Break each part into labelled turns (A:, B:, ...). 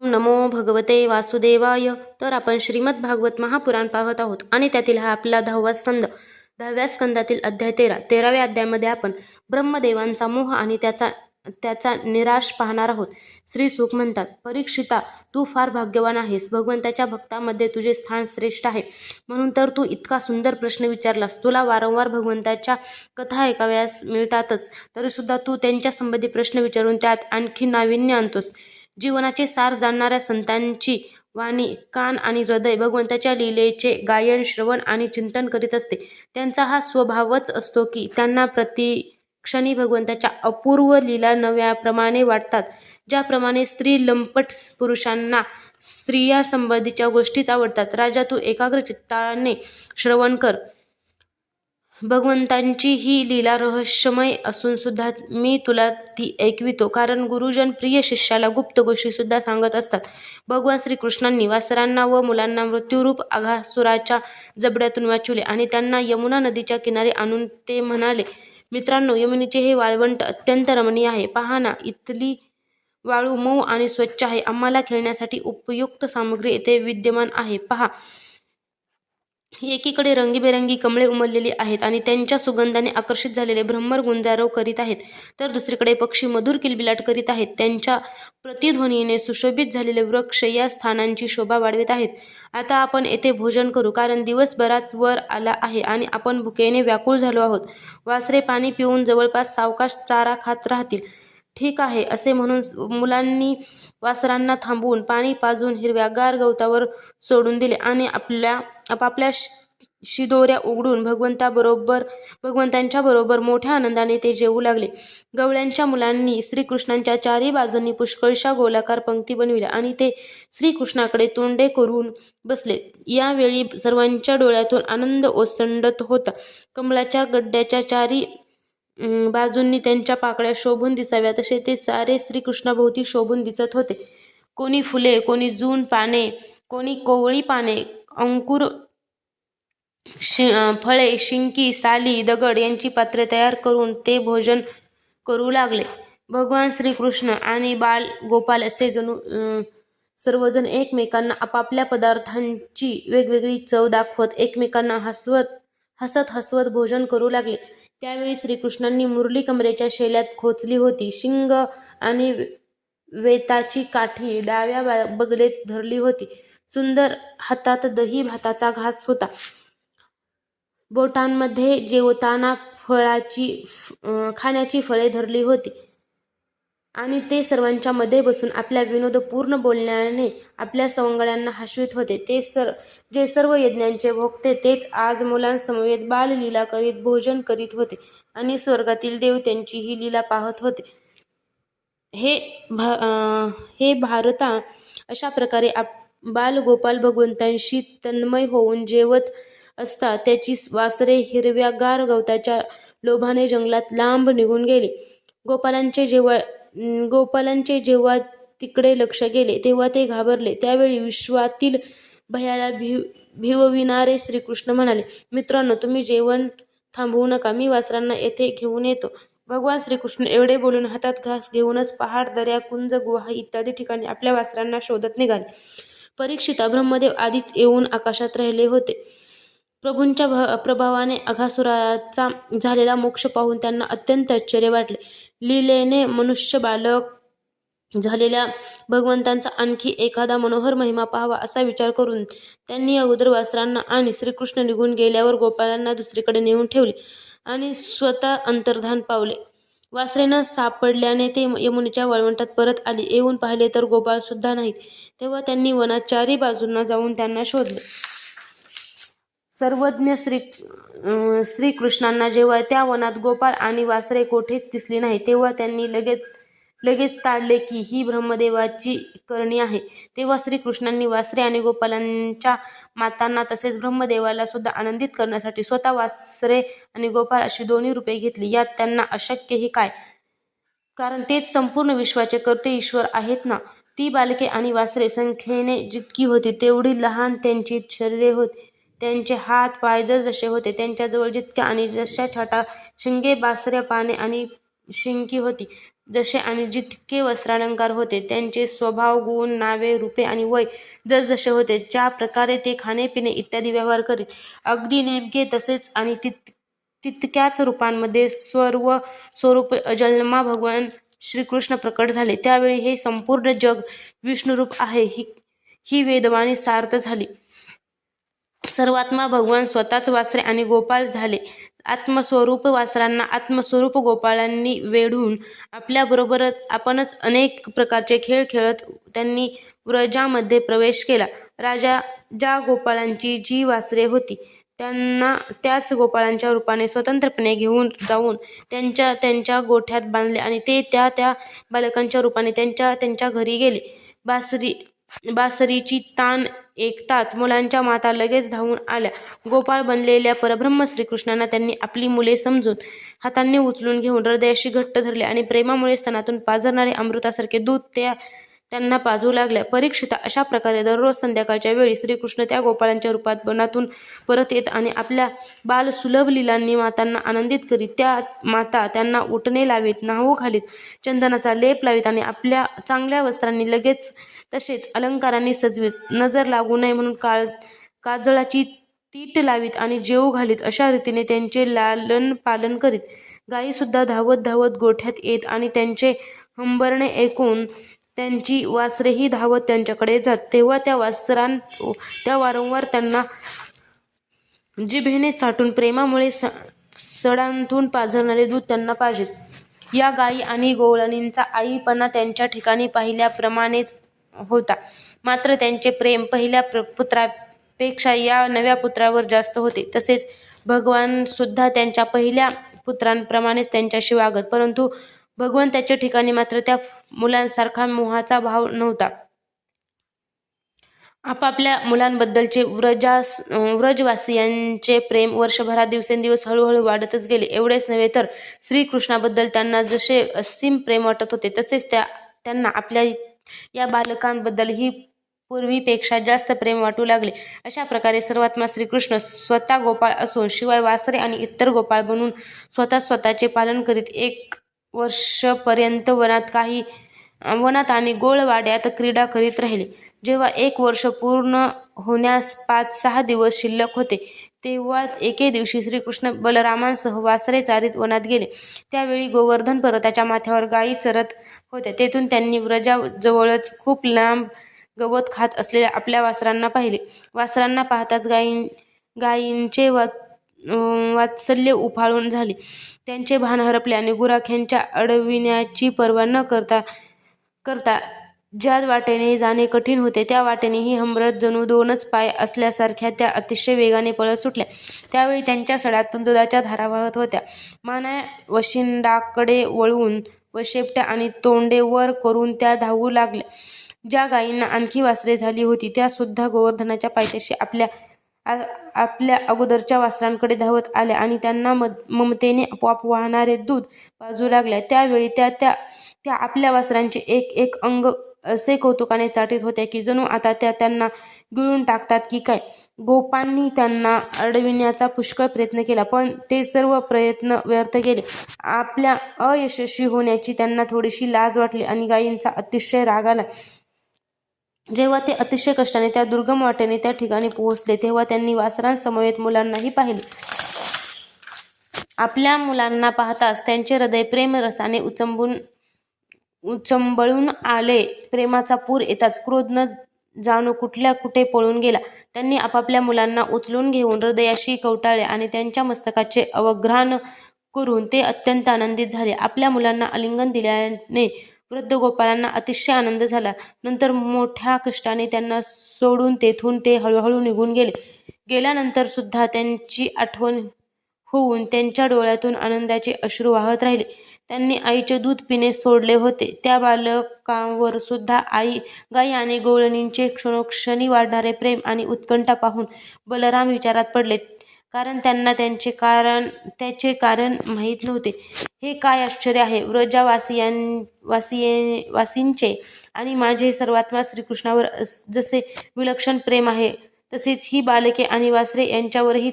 A: नमो भगवते वासुदेवाय. तर आपण श्रीमद भागवत महापुराण पाहत आहोत. आणि त्यातील हा आपला दहावा स्कंद. दहाव्या स्कंदातील अध्याय तेरा. तेराव्या अध्यायामध्ये आपण ब्रह्मदेवांचा मोह आणि त्याचा त्याचा निराश पाहणार आहोत. श्री सुख म्हणतात परीक्षिता तू फार भाग्यवान आहेस. भगवंताच्या भक्तामध्ये तुझे स्थान श्रेष्ठ आहे. म्हणून तर तू इतका सुंदर प्रश्न विचारलास. तुला वारंवार भगवंताच्या कथा ऐकाव्यास मिळतातच. तरीसुद्धा तू त्यांच्या संबंधी प्रश्न विचारून त्यात आणखी नाविन्य आणतोस. जीवनाचे सार जाणणाऱ्या संतांची वाणी कान आणि हृदय भगवंताच्या लीलेचे गायन श्रवण आणि चिंतन करीत असते. त्यांचा हा स्वभावच असतो की त्यांना प्रतिक्षणी भगवंताच्या अपूर्व लीला नव्याप्रमाणे वाटतात ज्याप्रमाणे स्त्री लंपट पुरुषांना स्त्रिया संबंधीच्या गोष्टीच आवडतात. राजा तू एकाग्र चित्ताने श्रवण कर. भगवंतांची ही लीला रहस्यमय असून सुद्धा मी तुला ती ऐकवितो. कारण गुरुजन प्रिय शिष्याला गुप्त गोष्टी सुद्धा सांगत असतात. भगवान श्रीकृष्णांनी वासरांना व मुलांना मृत्यूरूप आघासुराच्या जबड्यातून वाचवले आणि त्यांना यमुना नदीच्या किनारी आणून ते म्हणाले मित्रांनो यमुनेचे हे वाळवंट अत्यंत रमणीय आहे. पहा ना इथली वाळू मऊ आणि स्वच्छ आहे. आम्हाला खेळण्यासाठी उपयुक्त सामग्री येथे विद्यमान आहे. पहा एकीकडे रंगीबेरंगी कमळे उमललेली आहेत आणि त्यांच्या सुगंधाने आकर्षित झालेले भ्रमर गुंजारव करीत आहेत. तर दुसरीकडे पक्षी मधुर किलबिलाट करीत आहेत. त्यांच्या प्रतिध्वनीने सुशोभित झालेले वृक्ष या स्थानांची शोभा वाढवित आहेत. आता आपण येथे भोजन करू कारण दिवस बराच वर आला आहे आणि आपण भुकेने व्याकुळ झालो आहोत. वासरे पाणी पिऊन जवळपास सावकाश चारा खात राहतील. ठीक आहे असे म्हणून मुलांनी वासरांना थांबवून पाणी पाजून हिरव्यागार गवतावर सोडून दिले आणि आपल्या आपापल्या शिदोऱ्या उघडून भगवंताबरोबर भगवंतांच्या बरोबर मोठ्या आनंदाने ते जेवू लागले. गवळ्यांच्या मुलांनी श्रीकृष्णांच्या चारी बाजूंनी पुष्कळशा गोलाकार पंक्ती बनविल्या आणि ते श्रीकृष्णाकडे तोंडे करून बसले. यावेळी सर्वांच्या डोळ्यातून आनंद ओसंडत होता. कमळाच्या गड्ड्याच्या चारी बाजूंनी त्यांच्या पाकळ्या शोभून दिसाव्या तसे ते सारे श्रीकृष्णाभोवती शोभून दिसत होते. कोणी फुले कोणी जून पाने कोणी कोवळी पाने अंकुर शि फळे शिंकी साली दगड यांची पात्रे तयार करून ते भोजन करू लागले. भगवान श्रीकृष्ण आणि बाल गोपाल असे जणू सर्वजण एकमेकांना आपापल्या पदार्थांची वेगवेगळी चव दाखवत एकमेकांना हसवत हसत हसवत भोजन करू लागले. त्यावेळी श्रीकृष्णांनी मुरली कमरेच्या शेल्यात खोचली होती. शिंग आणि वेताची काठी डाव्या बगलेत धरली होती. सुंदर हातात दही भाताचा घास होता. बोटांमध्ये जेवताना फळाची खाण्याची फळे धरली होती. आणि ते सर्वांच्या मध्ये बसून आपल्या विनोदपूर्ण बोलण्याने आपल्या सवंगड्यांना हसवीत होते. ते सर जे सर्व यज्ञांचे भोगते तेच आज मुलांसमवेत बाललीला करीत भोजन करीत होते आणि स्वर्गातील देव त्यांची ही लीला पाहत होते. हे भा हे भारता अशा प्रकारे आप बालगोपाल भगवंतांशी तन्मय होऊन जेवत असता त्याची वासरे हिरव्यागार गवताच्या लोभाने जंगलात लांब निघून गेली. गोपालांचे जेव्हा गोपालांचे जेव्हा तिकडे लक्ष गेले तेव्हा ते घाबरले. त्यावेळी विश्वातील भयाला भिव भिवविणारे श्रीकृष्ण म्हणाले मित्रांनो तुम्ही जेवण थांबवू नका. मी वासरांना येथे घेऊन येतो. भगवान श्रीकृष्ण एवढे बोलून हातात घास घेऊनच पहाड दर्या कुंज गुहा इत्यादी ठिकाणी आपल्या वासरांना शोधत निघाले. परीक्षिता ब्रह्मदेव आधीच येऊन आकाशात राहिले होते. प्रभूंच्या भ प्रभावाने अघासुराचा झालेला मोक्ष पाहून त्यांना अत्यंत आश्चर्य वाटले. लीलेने मनुष्य बालक झालेल्या भगवंतांचा आणखी एखादा मनोहर महिमा पाहावा असा विचार करून त्यांनी अगोदर वासरांना आणि श्रीकृष्ण निघून गेल्यावर गोपाळांना दुसरीकडे नेऊन ठेवले आणि स्वतः अंतर्धान पावले. वासरे न सापडल्याने ते यमुनेच्या वळवंटात परत आली. येऊन पाहिले तर गोपाळ सुद्धा नाहीत. तेव्हा त्यांनी वनात चारी बाजूंना जाऊन त्यांना शोधले. सर्वज्ञ श्री श्रीकृष्णांना जेव्हा त्या वनात गोपाळ आणि वासरे कोठेच दिसले नाही तेव्हा त्यांनी लगेच लगेच ताडले की ही ब्रह्मदेवाची करणी आहे. तेव्हा श्रीकृष्णांनी वासरे आणि गोपालांच्या मातांना तसेच ब्रह्मदेवाला सुद्धा आनंदित करण्यासाठी स्वतः वासरे आणि गोपाल अशी दोन्ही रूपे घेतली. यात त्यांना अशक्य हे काय? कारण तेच संपूर्ण विश्वाचे कर्ते ईश्वर आहेत ना? ती बालके आणि वासरे संख्येने जितकी होती तेवढी लहान त्यांची शरीरे होती. त्यांचे हात पाय जसे होते त्यांच्याजवळ जितक्या आणि जशा छाटा शिंगे बासऱ्या पाने आणि शिंकी होती जसे आणि जितके वस्त्रालंकार होते त्यांचे स्वभाव गुण नावे रूपे आणि वय जसजसे होते ज्या प्रकारे ते खाणेपिणे इत्यादी व्यवहार करीत अगदी नेमके तसेच आणि तित तितक्याच रूपांमध्ये सर्व स्वरूप अजन्मा भगवान श्रीकृष्ण प्रकट झाले. त्यावेळी हे संपूर्ण जग विष्णुरूप आहे. ही ही वेदवाणी सार्थ झाली. सर्वात्मा भगवान स्वतःच वासरे आणि गोपाळ झाले. आत्मस्वरूप वासरांना आत्मस्वरूप गोपाळांनी वेढून आपल्याबरोबरच आपणच अनेक प्रकारचे खेळ खेळत त्यांनी व्रजामध्ये प्रवेश केला. राजा ज्या गोपाळांची जी वासरे होती त्यांना त्याच गोपाळांच्या रूपाने स्वतंत्रपणे घेऊन जाऊन त्यांच्या त्यांच्या गोठ्यात बांधले आणि ते त्या त्या बालकांच्या रूपाने त्यांच्या त्यांच्या घरी गेले. बासरी बासरीची तान ऐकताच मुलांच्या माता लगेच धावून आल्या. गोपाळ बनलेल्या परब्रह्म श्रीकृष्णांना त्यांनी आपली मुले समजून हातांनी उचलून घेऊन हृदयाशी घट्ट धरले आणि प्रेमामुळे स्तनातून पाजरणारे अमृतासारखे दूध त्या त्यांना पाजू लागल्या. परीक्षिता अशा प्रकारे दररोज संध्याकाळच्या वेळी श्रीकृष्ण त्या गोपाळांच्या रूपात वनातून परत येत आणि आपल्या बाल सुलभ लिलांनी मातांना आनंदित करीत त्या माता त्यांना उठणे लावीत नाहू घालीत चंदनाचा लेप लावीत आणि आपल्या चांगल्या वस्त्रांनी लगेच तसेच अलंकारांनी सजवीत नजर लागू नये म्हणून काळ काजळाची तीट लावीत आणि जेवू घालीत. अशा रीतीने त्यांचे लालन पालन करीत. गायीसुद्धा धावत धावत गोठ्यात येत आणि त्यांचे हंबरणे ऐकून त्यांची वासरेही धावत त्यांच्याकडे जात. तेव्हा त्या वासरां त्या वारंवार त्यांना जिभेने चाटून प्रेमामुळे स सडांतून पाझरणारे दूध त्यांना पाहिजेत या गायी आणि गोवळणींचा आईपणा त्यांच्या ठिकाणी पाहिल्याप्रमाणेच होता. मात्र त्यांचे प्रेम पहिल्या प्र पुत्रापेक्षा या नव्या पुत्रावर जास्त होते. तसेच भगवानसुद्धा त्यांच्या पहिल्या पुत्रांप्रमाणेच त्यांच्याशी वागत परंतु भगवंताच्या ठिकाणी मात्र त्या मुलांसारखा मोहाचा भाव नव्हता. आपापल्या मुलांबद्दलचे व्रजास व्रजवासियांचे प्रेम वर्षभरात दिवसेंदिवस हळूहळू वाढतच गेले. एवढेच नव्हे तर श्रीकृष्णाबद्दल त्यांना जसे असीम प्रेम वाटत होते तसेच त्या त्यांना आपल्या या बालकांबद्दलही पूर्वीपेक्षा जास्त प्रेम वाटू लागले. अशा प्रकारे सर्वात्मा श्रीकृष्ण स्वतः गोपाळ असून शिवाय वासरे आणि इतर गोपाळ बनून स्वतः स्वतःचे पालन करीत एक वर्षपर्यंत वनात काही वनात आणि गोळवाड्यात क्रीडा करीत राहिले. जेव्हा एक वर्ष पूर्ण होण्यास पाच सहा दिवस शिल्लक होते तेव्हा एके दिवशी श्रीकृष्ण बलरामांसह वासरे चारीत वनात गेले. त्यावेळी गोवर्धन पर्वताच्या माथ्यावर गायी चरत होत्या. तेथून त्यांनी व्रजाजवळच खूप लांब गवत खात असलेल्या आपल्या वासरांना पाहिले. वासरांना पाहताच गायी गायींचे वा वात्सल्य उफाळून झाले. त्यांचे भान हरपले आणि गुराख्यांच्या अडविण्याची पर्वा न करता करता ज्या वाटेने जाणे कठीण होते त्या वाटेनेही हमरत जणू दोनच पाय असल्यासारख्या त्या अतिशय वेगाने पळत सुटल्या. त्यावेळी त्यांच्या सड्यातून दुधाच्या धारा वाहत होत्या. माना वशिंडाकडे वळवून व शेपट्या आणि तोंडे वर करून त्या धावू लागल्या. ज्या गायींना आणखी वासरे झाली होती त्या सुद्धा गोवर्धनाच्या पायथ्याशी आपल्या आपल्या अगोदरच्या वासरांकडे धावत आल्या आणि त्यांना मद ममतेने आपोआप वाहणारे दूध पाजू लागल्या. त्यावेळी त्या त्या त्या आपल्या वासरांचे एक एक अंग असे कौतुकाने चाटीत होत्या की जणू आता त्या त्यांना गिळून टाकतात की काय? गोपांनी त्यांना अडविण्याचा पुष्कळ प्रयत्न केला पण ते सर्व प्रयत्न व्यर्थ गेले. आपल्या अयशस्वी होण्याची त्यांना थोडीशी लाज वाटली आणि गायींचा अतिशय राग आला. जेव्हा ते अतिशय कष्टाने त्या दुर्गम वाटेने त्या ठिकाणी पोहोचले तेव्हा त्यांनी वासरांसमवेत मुलांनाही पाहिले. आपल्या मुलांना पाहताच त्यांचे हृदय प्रेमरसाने उचंबून उचंबळून आले. प्रेमाचा पूर येताच क्रोध न जाणू कुठल्या कुठे पळून गेला. त्यांनी आपापल्या मुलांना उचलून घेऊन हृदयाशी कवटाळले आणि त्यांच्या मस्तकाचे अवघ्राण करून ते अत्यंत आनंदित झाले. आपल्या मुलांना आलिंगन दिल्याने वृद्ध गोपालांना अतिशय आनंद झाला. नंतर मोठ्या कष्टाने त्यांना सोडून तेथून ते हळूहळू निघून गेले. गेल्यानंतर सुद्धा त्यांची आठवण होऊन त्यांच्या डोळ्यातून आनंदाचे अश्रू वाहत राहिले. त्यांनी आईचे दूध पिणे सोडले होते. त्या बालकांवर सुद्धा आई गाई आणि गोवळणींचे क्षणोक्षणी वाढणारे प्रेम आणि उत्कंठा पाहून बलराम विचारात पडले. कारण त्यांना त्यांचे कारण त्याचे कारण माहीत नव्हते. हे काय आश्चर्य आहे? व्रजावासियां वासिये वासींचे आणि माझे सर्वात्मा श्रीकृष्णावर जसे विलक्षण प्रेम आहे तसेच ही बालके आणि वासरे यांच्यावरही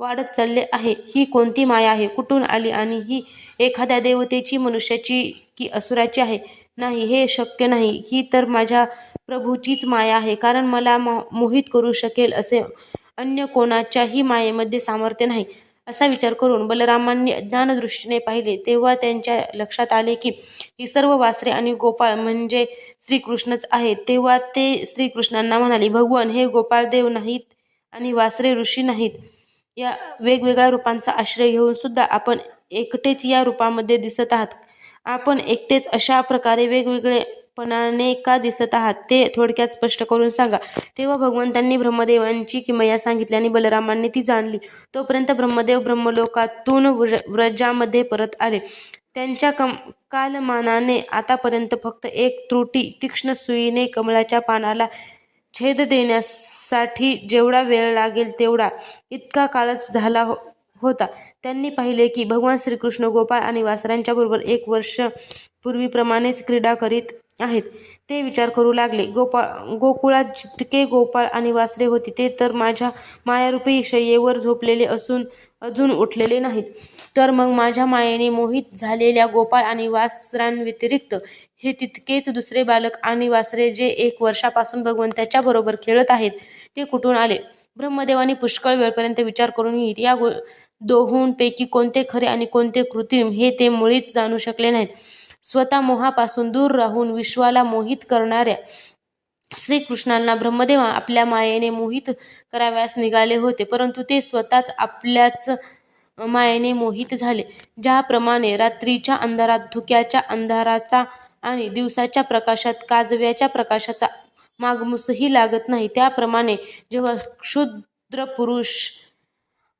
A: वाढत चालले आहे. ही कोणती माया आहे? कुठून आली आणि ही एखाद्या देवतेची मनुष्याची की असुराची आहे? नाही हे शक्य नाही. ही तर माझ्या प्रभूचीच माया आहे. कारण मला मो मोहित करू शकेल असे अन्य कोणाच्याही मायेमध्ये सामर्थ्य नाही. असा विचार करून बलरामांनी ज्ञानदृष्टीने पाहिले तेव्हा त्यांच्या लक्षात आले की ही सर्व वासरे आणि गोपाळ म्हणजे श्रीकृष्णच आहेत तेव्हा ते श्रीकृष्णांना म्हणाले भगवान हे गोपाळदेव नाहीत आणि वासरे ऋषी नाहीत. या वेगवेगळ्या रूपांचा आश्रय घेऊन सुद्धा आपण एकटेच या रूपामध्ये दिसत आहात. आपण एकटेच अशा प्रकारे वेगवेगळेपणाने का दिसत आहात ते थोडक्यात स्पष्ट करून सांगा. तेव्हा भगवंतांनी ब्रह्मदेवांची किमया सांगितली आणि बलरामांनी ती जाणली. तोपर्यंत ब्रह्मदेव ब्रह्मलोकातून व्र व्रजामध्ये परत आले. त्यांच्या कम कालमानाने आतापर्यंत फक्त एक त्रुटी तीक्ष्ण सुईने कमळाच्या पानाला छेद देण्यासाठी जेवढा वेळ लागेल तेवढा इतका काळच झाला हो होता. त्यांनी पाहिले की भगवान श्रीकृष्ण गोपाळ आणि वासरांच्या बरोबर एक वर्ष पूर्वीप्रमाणेच क्रीडा करीत आहेत. ते विचार करू लागले गोपाळ गोकुळात जितके गोपाळ आणि वासरे होती ते तर माझ्या मायारूपी शय्येवर झोपलेले असून अजून उठलेले नाहीत. तर मग माझ्या मायेने मोहित झालेल्या गोपाळ आणि वासरांव्यतिरिक्त हे तितकेच दुसरे बालक आणि वासरे जे एक वर्षापासून भगवंताच्या बरोबर खेळत आहेत ते कुठून आले? ब्रह्मदेवाने पुष्कळ वेळपर्यंत विचार करूनही या गो दोहोंपैकी कोणते खरे आणि कोणते कृत्रिम हे ते मुळीच जाणू शकले नाहीत. स्वतः मोहापासून दूर राहून विश्वाला मोहित करणाऱ्या श्रीकृष्णांना ब्रह्मदेव आपल्या मायेने मोहित कराव्यास निघाले होते परंतु ते स्वतःच आपल्याच मायेने मोहित झाले ज्याप्रमाणे रात्रीच्या अंधारात धुक्याच्या अंधाराचा आणि दिवसाच्या प्रकाशात काजव्याच्या प्रकाशाचा मागमूसही लागत नाही. त्याप्रमाणे जेव्हा क्षुद्र पुरुष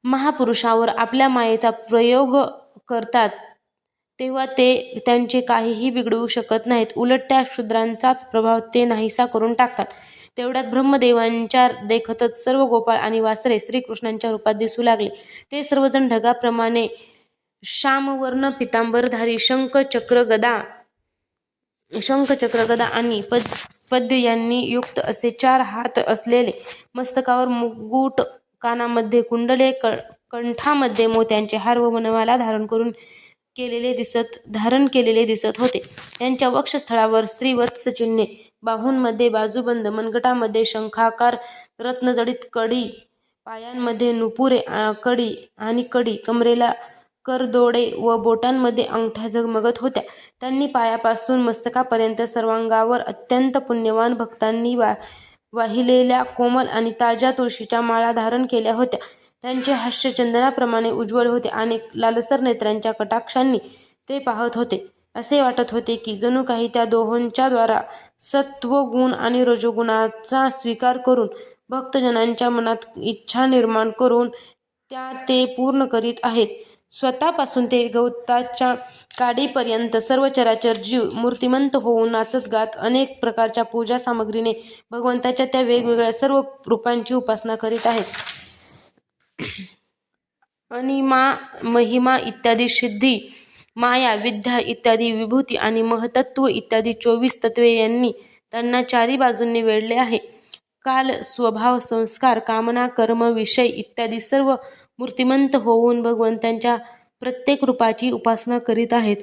A: महापुरुषावर आपल्या मायेचा प्रयोग करतात तेव्हा ते त्यांचे काहीही बिघडवू शकत नाहीत. उलट त्या शूद्रांचाच प्रभाव ते नाहीसा करून टाकतात. तेवढ्यात ब्रह्मदेवांच्या देखतच सर्व गोपाळ आणि वासरे श्रीकृष्णांच्या रूपात दिसू लागले. ते सर्वजण ढगाप्रमाणे श्यामवर्ण पितांबरधारी शंख चक्र गदा शंख चक्र गदा आणि पद पद्य यांनी युक्त असे चार हात असलेले मस्तकावर मुकुट कानामध्ये कुंडले क कंठामध्ये मोत्यांचे हार व मनवाला धारण करून केलेले दिसत धारण केलेले दिसत होते. त्यांच्या वक्षस्थळावर श्रीवत्स चिन्हे बाहूंमध्ये बाजूबंद मनगटामध्ये शंखाकार रत्नजडित कडी पायांमध्ये नुपुरे कडी आणि कडी कमरेला करदोडे व बोटांमध्ये अंगठ्या झगमगत होत्या. त्यांनी पायापासून मस्तकापर्यंत सर्वांगावर अत्यंत पुण्यवान भक्तांनी वा वाहिलेल्या कोमल आणि ताज्या तुळशीच्या माळा धारण केल्या होत्या. त्यांचे हास्य चंदनाप्रमाणे उज्ज्वल होते आणि लालसर नेत्रांच्या कटाक्षांनी ते पाहत होते. असे वाटत होते की जणू काही त्या दोहोंच्या द्वारा सत्वगुण आणि रजोगुणाचा स्वीकार करून भक्तजनांच्या मनात इच्छा निर्माण करून त्या ते पूर्ण करीत आहेत. स्वतःपासून ते गवताच्या काडीपर्यंत सर्व चराचर जीव मूर्तिमंत होऊन नाचत गात अनेक प्रकारच्या पूजा सामग्रीने भगवंताच्या त्या वेगवेगळ्या सर्व रूपांची उपासना करीत आहेत. अनिमा महिमा इत्यादी सिद्धी माया विद्या इत्यादी विभूती आणि महतत्व इत्यादी चोवीस तत्वे यांनी त्यांना चारी बाजूंनी वेढले आहे. काल स्वभाव संस्कार कामना कर्म विषय इत्यादी सर्व मूर्तिमंत होऊन भगवंतांच्या प्रत्येक रूपाची उपासना करीत आहेत.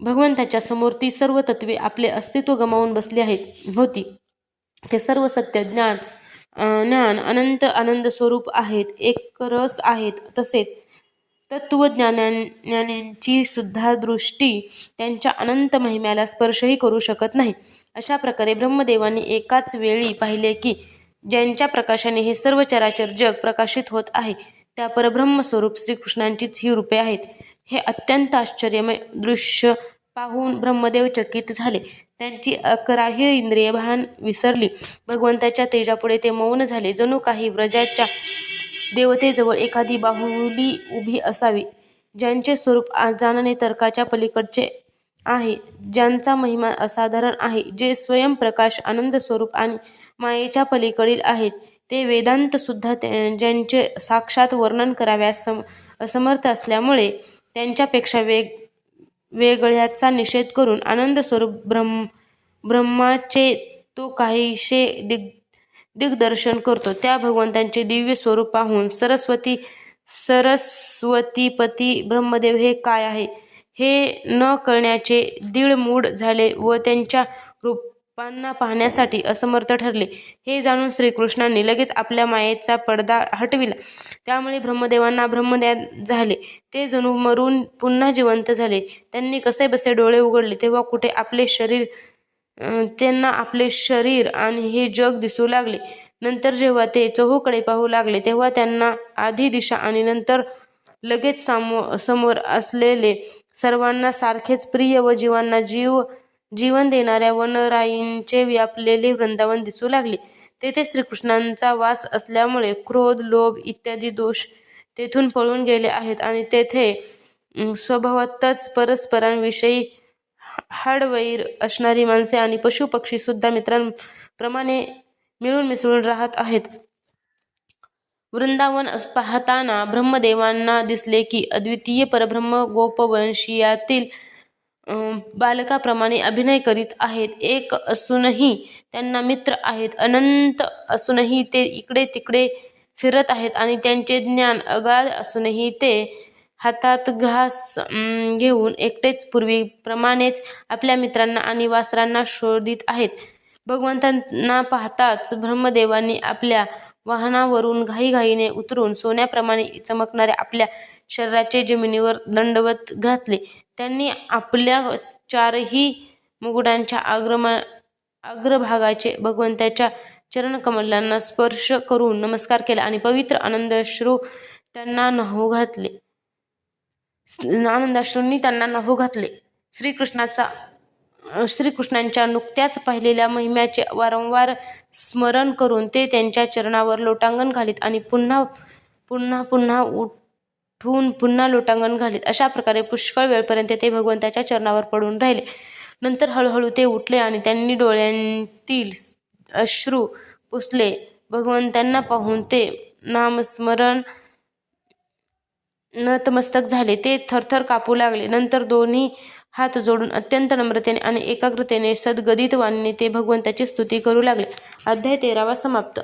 A: भगवंताच्या समोर ती सर्व तत्वे आपले अस्तित्व गमावून बसली आहेत. होती. ते सर्व सत्य ज्ञान ज्ञान अनंत आनंद स्वरूप आहेत एक रस आहेत. तसेच तत्वज्ञानांची सुद्धा दृष्टी त्यांच्या अनंत महिम्याला स्पर्शही करू शकत नाही. अशा प्रकारे ब्रह्मदेवांनी एकाच वेळी पाहिले की ज्यांच्या प्रकाशाने हे सर्व चराचर जग प्रकाशित होत आहे त्या परब्रह्मस्वरूप श्रीकृष्णांचीच ही रूपे आहेत. हे अत्यंत आश्चर्यमय दृश्य पाहून ब्रह्मदेव चकित झाले. त्यांची अकराही इंद्रिय भान विसरली. भगवंताच्या तेजापुढे ते मौन झाले. जणू काही व्रजाच्या देवतेजवळ एखादी बाहुली उभी असावी ज्यांचे स्वरूप जाणणे तर्काच्या पलीकडचे आहे ज्यांचा महिमा असाधारण आहे जे स्वयंप्रकाश आनंद स्वरूप आणि मायेच्या पलीकडील आहेत. ते वेदांत सुद्धा ज्यांचे साक्षात वर्णन कराव्यास सम असमर्थ असल्यामुळे त्यांच्यापेक्षा वेग वेगळ्याचा निषेध करून आनंद स्वरूप ब्रह्म ब्रह्माचे तो काहीसे दिग दिग्दर्शन करतो. त्या भगवंतांचे दिव्य स्वरूप पाहून सरस्वती सरस्वतीपती ब्रह्मदेव हे काय आहे? हे न कळण्याचे दीड मूड झाले व त्यांच्या रूप पांना पाहण्यासाठी असमर्थ ठरले. हे जाणून श्रीकृष्णांनी लगेच आपल्या मायेचा पडदा हटविला. त्यामुळे ब्रह्मदेवांना ब्रह्मज्ञान झाले. ते जणू मरून पुन्हा जिवंत झाले. त्यांनी कसे बसे डोळे उघडले तेव्हा कुठे आपले शरीर त्यांना आपले शरीर आणि हे जग दिसू लागले. नंतर जेव्हा ते चहूकडे पाहू लागले तेव्हा त्यांना आधी दिशा आणि नंतर लगेच सामो समोर असलेले सर्वांना सारखेच प्रिय व जीवांना जीव जीवन देणाऱ्या वनराईंचे व्यापलेले वृंदावन दिसू लागले. तेथे श्रीकृष्णांचा वास असल्यामुळे क्रोध लोभ इत्यादी दोष तेथून पळून गेले आहेत आणि तेथे स्वभावातच परस्परांविषयी हाडवैर असणारी माणसे आणि पशुपक्षी सुद्धा मित्रांप्रमाणे मिळून मिसळून राहत आहेत. वृंदावन पाहताना ब्रह्मदेवांना दिसले की अद्वितीय परब्रह्म गोपवंशीयातील बालकाप्रमाणे अभिनय करीत आहेत. एक असूनही त्यांना मित्र आहेत. अनंत असूनही ते इकडे तिकडे फिरत आहेत आणि त्यांचे ज्ञान अगाध असूनही ते हातात घास घेऊन एकटेच पूर्वीप्रमाणेच आपल्या मित्रांना आणि वासरांना शोधित आहेत. भगवंतांना पाहताच ब्रह्मदेवांनी आपल्या वाहनावरून घाईघाईने उतरून सोन्याप्रमाणे चमकणाऱ्या आपल्या शरीराचे जमिनीवर दंडवत घातले. त्यांनी आपल्या चारही मुकुटांच्या आग्रमा अग्रभागाचे भगवंताच्या चरणकमलांना स्पर्श करून नमस्कार केला आणि पवित्र आनंदाश्रू त्यांना न्हाऊ घातले. आनंदाश्रूंनी त्यांना न्हाऊ घातले. श्रीकृष्णाचा श्रीकृष्णांच्या नुकत्याच पाहिलेल्या महिम्याचे वारंवार स्मरण करून ते त्यांच्या चरणावर लोटांगण घालीत आणि पुन्हा पुन्हा पुन्हा उठ उठून पुन्हा लोटांगण घालीत. अशा प्रकारे पुष्कळ वेळपर्यंत ते भगवंताच्या चरणावर पडून राहिले. नंतर हळूहळू ते उठले आणि त्यांनी डोळ्यांतील अश्रू पुसले. भगवंतांना पाहून ते नामस्मरण नतमस्तक झाले. ते थरथर कापू लागले. नंतर दोन्ही हात जोडून अत्यंत नम्रतेने आणि एकाग्रतेने सद्गदित वाणीने ते भगवंताची स्तुती करू लागले. अध्याय तेरावा समाप्त.